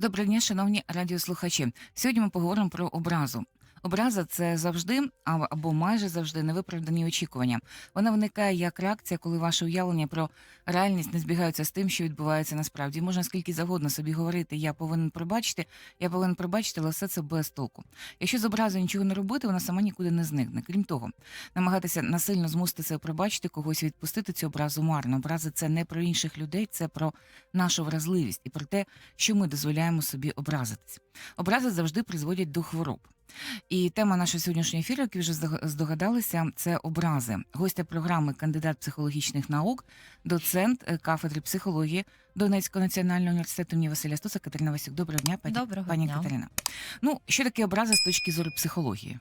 Доброго дня, шановні радіослухачі. Сьогодні ми поговоримо про образу. Образа це завжди або майже завжди невиправдані очікування. Вона виникає як реакція, коли ваше уявлення про реальність не збігаються з тим, що відбувається насправді. Можна скільки завгодно собі говорити, я повинен пробачити, я повинен пробачити, але все це без толку. Якщо з образою нічого не робити, вона сама нікуди не зникне. Крім того, намагатися насильно змусити себе пробачити когось, відпустити цю образу марно. Образи це не про інших людей, це про нашу вразливість і про те, що ми дозволяємо собі образитись. Образи завжди призводять до хвороб. І тема нашого сьогоднішнього ефіру, як ви вже здог- здогадалися, це образи. Гостя програми кандидат психологічних наук, доцент е, кафедри психології Донецького національного університету імені Василя Стуса Катерина Васюк. Доброго дня, пані, Доброго пані дня. Катерина. Ну, що таке образи з точки зору психології?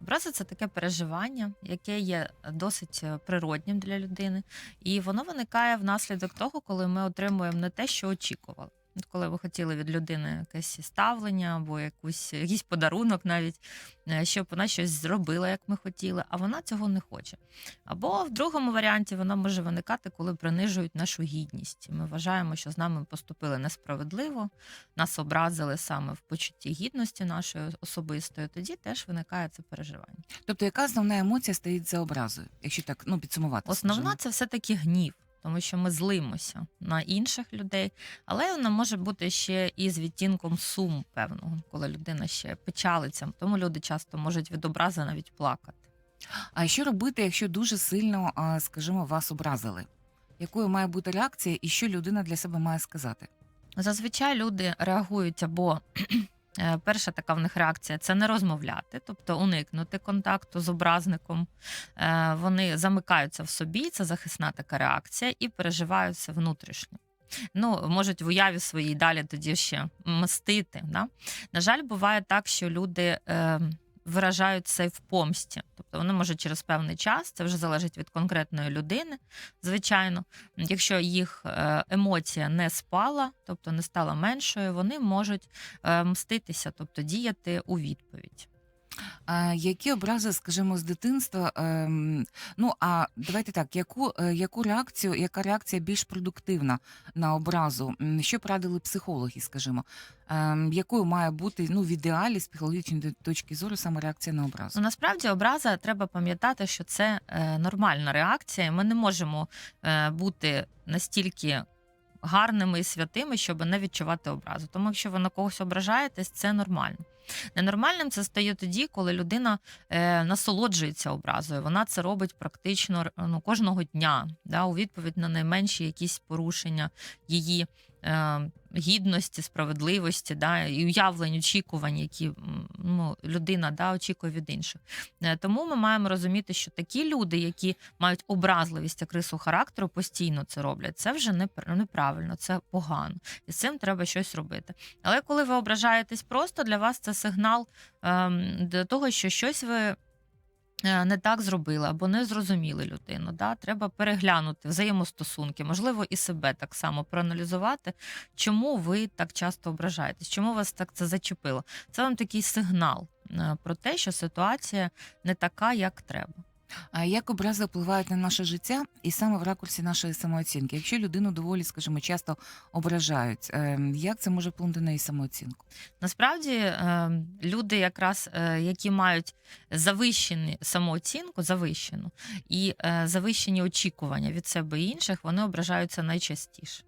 Образи це таке переживання, яке є досить е, природнім для людини, і воно виникає внаслідок того, коли ми отримуємо не те, що очікували. От Коли ви хотіли від людини якесь ставлення або якусь, якийсь подарунок, навіть е, щоб вона щось зробила, як ми хотіли, а вона цього не хоче. Або в другому варіанті вона може виникати, коли принижують нашу гідність. Ми вважаємо, що з нами поступили несправедливо, нас образили саме в почутті гідності нашої особистої. Тоді теж виникає це переживання. Тобто, яка основна емоція стоїть за образою, якщо так ну підсумувати? Основна скажімо? це все таки гнів. Тому що ми злимося на інших людей, але вона може бути ще і з відтінком суму певного, коли людина ще печалиться. Тому люди часто можуть від образи навіть плакати. А що робити, якщо дуже сильно, скажімо, вас образили? Якою має бути реакція, і що людина для себе має сказати? Зазвичай люди реагують або перша така в них реакція це не розмовляти, тобто уникнути контакту з образником. Е, Вони замикаються в собі, це захисна така реакція, і переживаються внутрішньо. Ну, можуть в уяві своїй далі тоді ще мстити. Да? На жаль, буває так, що люди е, виражають це в помсті. Тобто вони можуть через певний час, це вже залежить від конкретної людини, звичайно. Якщо їх е, емоція не спала, тобто не стала меншою, вони можуть е, мститися, тобто діяти у відповідь. Які образи, скажімо, з дитинства? Ем, ну а давайте так, яку, е, яку реакцію, яка реакція більш продуктивна на образу? Що порадили психологи, скажімо? Ем, якою має бути ну в ідеалі з психологічної точки зору саме реакція на образу? Ну насправді образа треба пам'ятати, що це е, нормальна реакція. Ми не можемо е, бути настільки гарними і святими, щоб не відчувати образу. Тому, якщо ви на когось ображаєтесь, це нормально. Ненормальним це стає тоді, коли людина е, насолоджується образою. Вона це робить практично ну, кожного дня, да, у відповідь на найменші якісь порушення її е, гідності, справедливості, да, і уявлень, очікувань, які ну, людина да, очікує від інших. Е, Тому ми маємо розуміти, що такі люди, які мають образливість як рису характеру, постійно це роблять. Це вже неправильно, це погано, і з цим треба щось робити. Але коли ви ображаєтесь просто, для вас це сигнал ем, до того, що щось ви. Е, Не так зробили або не зрозуміли людину. Да? Треба переглянути взаємостосунки, можливо, і себе так само проаналізувати, чому ви так часто ображаєтесь, чому вас так це зачепило. Це вам такий сигнал е, про те, що ситуація не така, як треба. Як образи впливають на наше життя, і саме в ракурсі нашої самооцінки? Якщо людину доволі, скажімо, часто ображають, ем, як це може вплинути на її самооцінку? Насправді е, люди, якраз е, які мають завищену самооцінку, завищену і е, завищені очікування від себе і інших, вони ображаються найчастіше.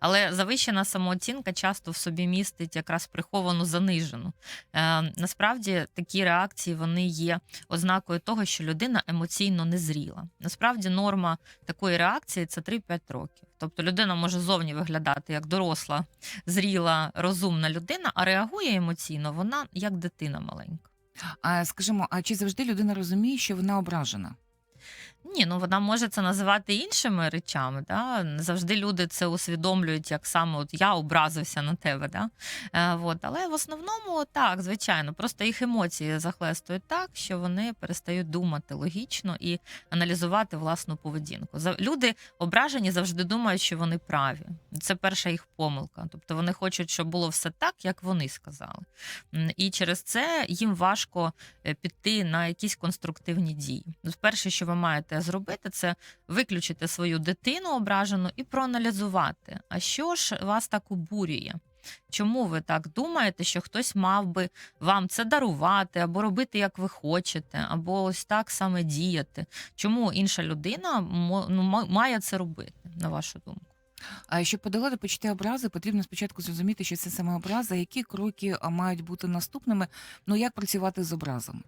Але завищена самооцінка часто в собі містить якраз приховану занижену. Е, насправді такі реакції вони є ознакою того, що людина емоційно незріла. Насправді норма такої реакції це 3-5 років. Тобто людина може зовні виглядати як доросла, зріла, розумна людина, а реагує емоційно вона як дитина маленька. А скажімо, а чи завжди людина розуміє, що вона ображена? Ні, ну вона може це називати іншими речами. Да? Не завжди люди це усвідомлюють, як саме от я образився на тебе. Да? Е, от. Але в основному так, звичайно, просто їх емоції захлестують так, що вони перестають думати логічно і аналізувати власну поведінку. Люди ображені завжди думають, що вони праві. Це перша їх помилка. Тобто вони хочуть, щоб було все так, як вони сказали. І через це їм важко е, піти на якісь конструктивні дії. Перше, що ви маєте зробити, це виключити свою дитину ображену і проаналізувати, а що ж вас так обурює. чому ви так думаєте, що хтось мав би вам це дарувати, або робити, як ви хочете, або ось так саме діяти. Чому інша людина ну, ма- має це робити, на вашу думку? А щоб подолати почуття образи, потрібно спочатку зрозуміти, що це саме образа, які кроки мають бути наступними. Ну як працювати з образом?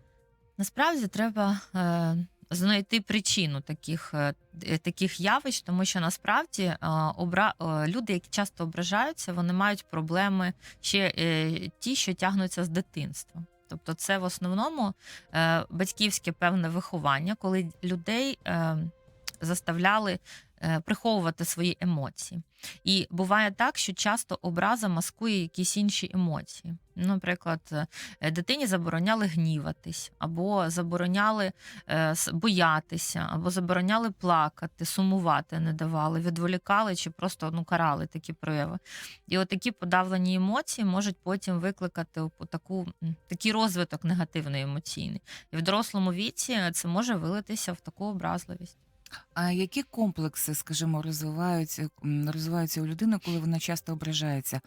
Насправді треба е, знайти причину таких, е, таких явищ, тому що насправді е, обра... е, люди, які часто ображаються, вони мають проблеми ще е, ті, що тягнуться з дитинства. Тобто, це в основному е, батьківське певне виховання, коли людей е, заставляли е, приховувати свої емоції. І буває так, що часто образа маскує якісь інші емоції. Наприклад, е, дитині забороняли гніватись, або забороняли е, боятися, або забороняли плакати, сумувати не давали, відволікали чи просто ну, карали такі прояви. І от такі подавлені емоції можуть потім викликати таку, такий розвиток негативний емоційний. І в дорослому віці це може вилитися в таку образливість. А які комплекси, скажімо, розвиваються, м, розвиваються у людини, коли вона часто ображається?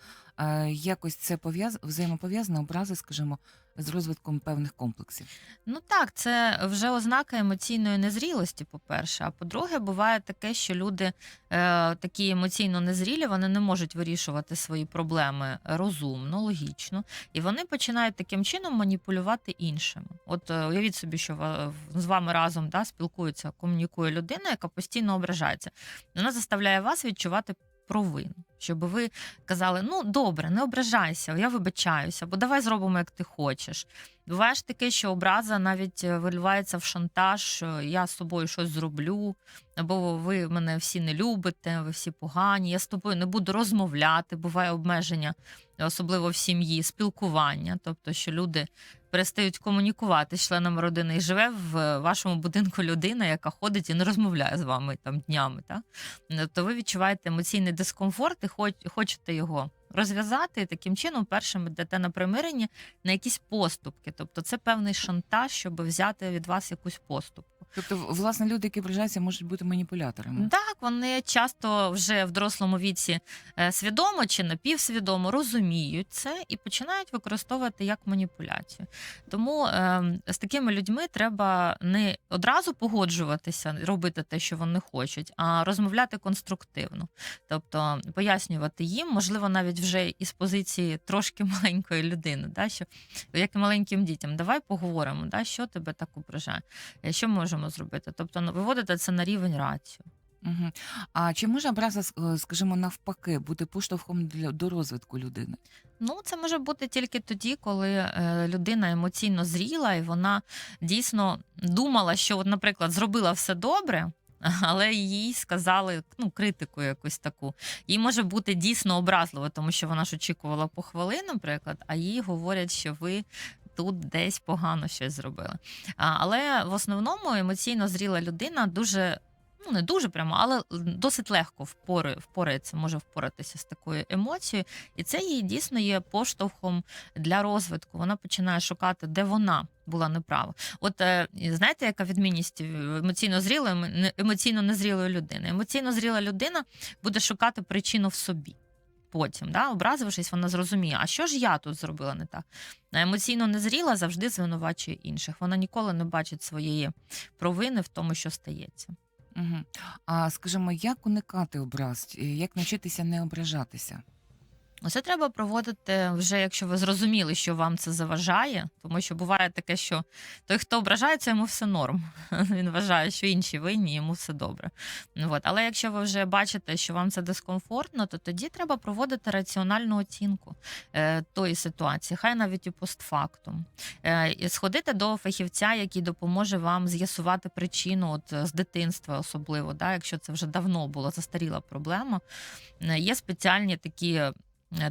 А якось це пов'яз... взаємопов'язано образи, скажімо, з розвитком певних комплексів? Ну так, це вже ознака емоційної незрілості, по-перше. А по-друге, буває таке, що люди е, такі емоційно незрілі, вони не можуть вирішувати свої проблеми розумно, логічно, і вони починають таким чином маніпулювати іншими. От е, уявіть собі, що ва- з вами разом да, спілкується, комунікує людина, яка постійно ображається. Вона заставляє вас відчувати провину, щоб ви казали: ну добре, не ображайся, я вибачаюся, бо давай зробимо, як ти хочеш. Буває ж таке, що образа навіть е, виливається в шантаж, що я з тобою щось зроблю, або ви мене всі не любите, ви всі погані, я з тобою не буду розмовляти. Буває обмеження, особливо в сім'ї, спілкування, тобто, що люди перестають комунікувати з членами родини і живе в вашому будинку людина, яка ходить і не розмовляє з вами там днями. Так? То ви відчуваєте емоційний дискомфорт і хочете його розв'язати, таким чином першим йдете на примирення на якісь поступки. Тобто це певний шантаж, щоб взяти від вас якусь поступку. Тобто, власне, люди, які ображаються, можуть бути маніпуляторами. Так, вони часто вже в дорослому віці е, свідомо чи напівсвідомо розуміють це і починають використовувати як маніпуляцію. Тому е, з такими людьми треба не одразу погоджуватися, робити те, що вони хочуть, а розмовляти конструктивно. Тобто пояснювати їм, можливо, навіть вже із позиції трошки маленької людини, да, що як і маленьким дітям, давай поговоримо, да, що тебе так ображає, е, що можемо зробити. Тобто ну, виводити це на рівень рацію. Угу. А чи може образа, е, скажімо, навпаки, бути поштовхом для до розвитку людини? Ну, це може бути тільки тоді, коли е, людина емоційно зріла, і вона дійсно думала, що, от, наприклад, зробила все добре. Але їй сказали ну, критику якусь таку. Їй може бути дійсно образливо, тому що вона ж очікувала похвали, наприклад, а їй говорять, що ви тут десь погано щось зробили. Але в основному емоційно зріла людина дуже. Ну, не дуже прямо, але досить легко впори, впорається, може впоратися з такою емоцією, і це їй дійсно є поштовхом для розвитку. Вона починає шукати, де вона була неправа. От е, знаєте, яка відмінність емоційно зрілої емоційно незрілої людини? Емоційно зріла людина буде шукати причину в собі. Потім, да, образившись, вона зрозуміє, а що ж я тут зробила не так. Емоційно незріла завжди звинувачує інших. Вона ніколи не бачить своєї провини в тому, що стається. Угу. А скажімо, як уникати образ? Як навчитися не ображатися? Оце треба проводити вже, якщо ви зрозуміли, що вам це заважає, тому що буває таке, що той, хто ображається, йому все норм. Він вважає, що інші винні, йому все добре. Ну, От. Але якщо ви вже бачите, що вам це дискомфортно, то тоді треба проводити раціональну оцінку е, тої ситуації, хай навіть і постфактум. Е, і сходити до фахівця, який допоможе вам з'ясувати причину от, е, з дитинства, особливо, да, якщо це вже давно була застаріла проблема. Е, Є спеціальні такі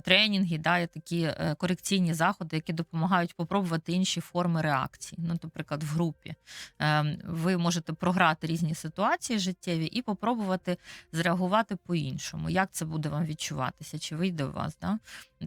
тренінги, да, є такі е, корекційні заходи, які допомагають попробувати інші форми реакції. Ну, наприклад, в групі Е, ви можете програти різні ситуації життєві і попробувати зреагувати по-іншому. Як це буде вам відчуватися? Чи вийде у вас да?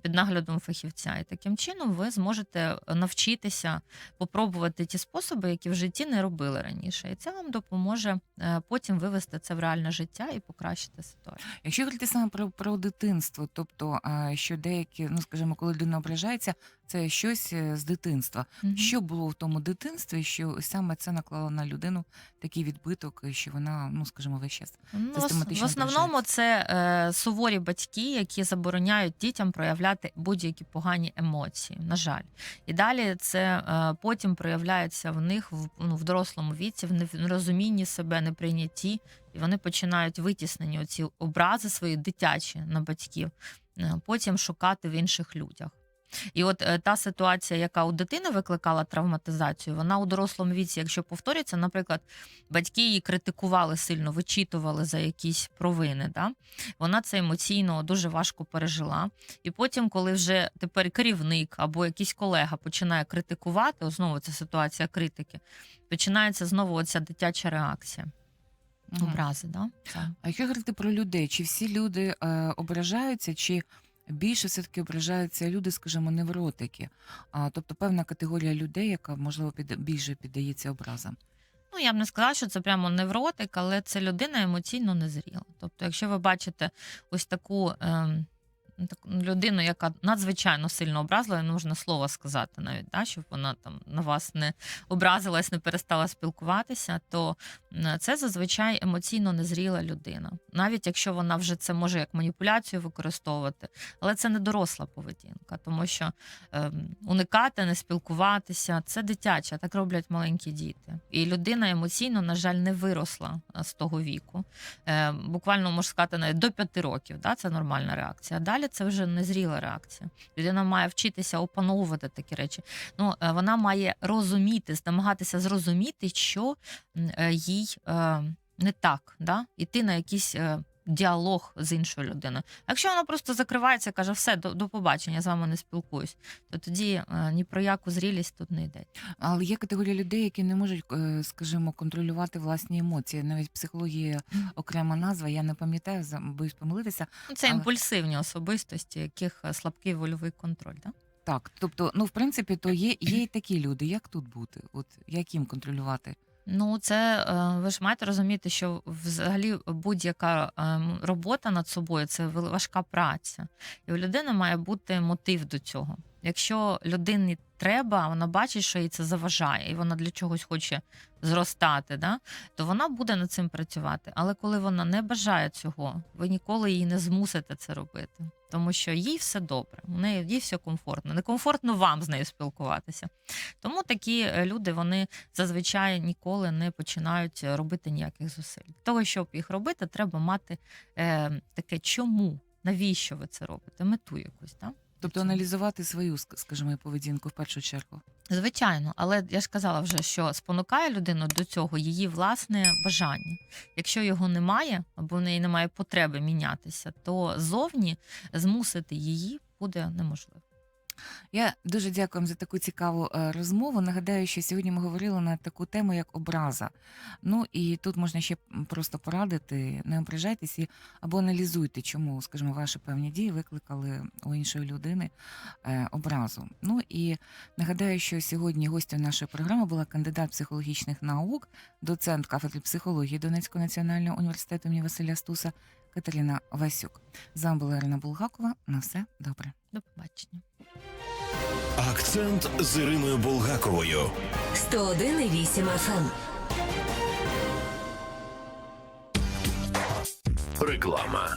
під наглядом фахівця? І таким чином ви зможете навчитися попробувати ті способи, які в житті не робили раніше. І це вам допоможе е, потім вивести це в реальне життя і покращити ситуацію. Якщо говорити саме про, про дитинство, тобто е, що деякі, ну скажімо, коли людина ображається, це щось е, з дитинства. Мгм. Що було в тому дитинстві, що саме це наклало на людину такий відбиток, що вона, ну скажімо, весь час. Ну, систематично в основному це е, суворі батьки, які забороняють дітям проявляти будь-які погані емоції. На жаль, і далі це е, потім проявляється в них в, ну, в дорослому віці, в нерозумінні себе, неприйнятті, і вони починають витіснені оці образи свої дитячі на батьків, е, потім шукати в інших людях. І от е, та ситуація, яка у дитини викликала травматизацію, вона у дорослому віці, якщо повторюється, наприклад, батьки її критикували сильно, вичитували за якісь провини. Да? Вона це емоційно дуже важко пережила. І потім, коли вже тепер керівник або якийсь колега починає критикувати, знову ця ситуація критики, починається знову оця дитяча реакція, Мгм. образи. Да? Це. А якщо говорити про людей, чи всі люди е, ображаються, чи більше все-таки ображаються люди, скажімо, невротики? А, тобто певна категорія людей, яка можливо під, більше піддається образам. Ну, я б не сказала, що це прямо невротик, але це людина емоційно незріла. Тобто, якщо ви бачите ось таку ем, людину, яка надзвичайно сильно образила, не можна слова сказати навіть, да, щоб вона там на вас не образилась, не перестала спілкуватися, то це зазвичай емоційно незріла людина. Навіть якщо вона вже це може як маніпуляцію використовувати, але це не доросла поведінка, тому що ем, уникати, не спілкуватися це дитяче, так роблять маленькі діти. І людина емоційно, на жаль, не виросла з того віку. Е, буквально можна сказати, навіть до п'яти років. Да, це нормальна реакція. Далі це вже незріла реакція. Людина має вчитися опановувати такі речі. Ну, е, вона має розуміти, намагатися зрозуміти, що е, їй е, не так, да? іти на якийсь. Діалог з іншою людиною. Якщо вона просто закривається каже, все, до, до побачення, я з вами не спілкуюсь, то тоді е, ні про яку зрілість тут не йде. Але є категорія людей, які не можуть, е, скажімо, контролювати власні емоції. Навіть психологія окрема назва, я не пам'ятаю, боюсь помилитися. Ну, Це Але- імпульсивні особистості, яких е, слабкий вольовий контроль. Да? Так, тобто, ну в принципі, то є, є і такі люди. Як тут бути? От як їм контролювати? Ну, це е, ви ж маєте розуміти, що взагалі будь-яка ем, робота над собою це важка праця, і у людини має бути мотив до цього. Якщо людині треба, вона бачить, що їй це заважає, і вона для чогось хоче зростати, да? то вона буде над цим працювати. Але коли вона не бажає цього, ви ніколи її не змусите це робити, тому що їй все добре, у неї їй все комфортно. Некомфортно вам з нею спілкуватися. Тому такі е, люди вони зазвичай ніколи не починають е, робити ніяких зусиль. Того, щоб їх робити, треба мати е, таке чому, навіщо ви це робите, мету якусь. Да? Тобто аналізувати свою, ск- скажімо, поведінку в першу чергу. Звичайно, але я ж казала вже, що спонукає людину до цього її власне бажання. Якщо його немає, або в неї немає потреби мінятися, то зовні змусити її буде неможливо. Я дуже дякую за таку цікаву е, розмову. Нагадаю, що сьогодні ми говорили на таку тему, як образа. Ну і тут можна ще просто порадити, не ображайтесь і або аналізуйте, чому, скажімо, ваші певні дії викликали у іншої людини е, образу. Ну і нагадаю, що сьогодні гостю нашої програми була кандидат психологічних наук, доцент кафедри психології Донецького національного університету імені Василя Стуса Катерина Васюк. З вами була Ірина Булгакова. На все добре. До побачення. Акцент з Іриною Булгаковою. 101,8 FM. Реклама.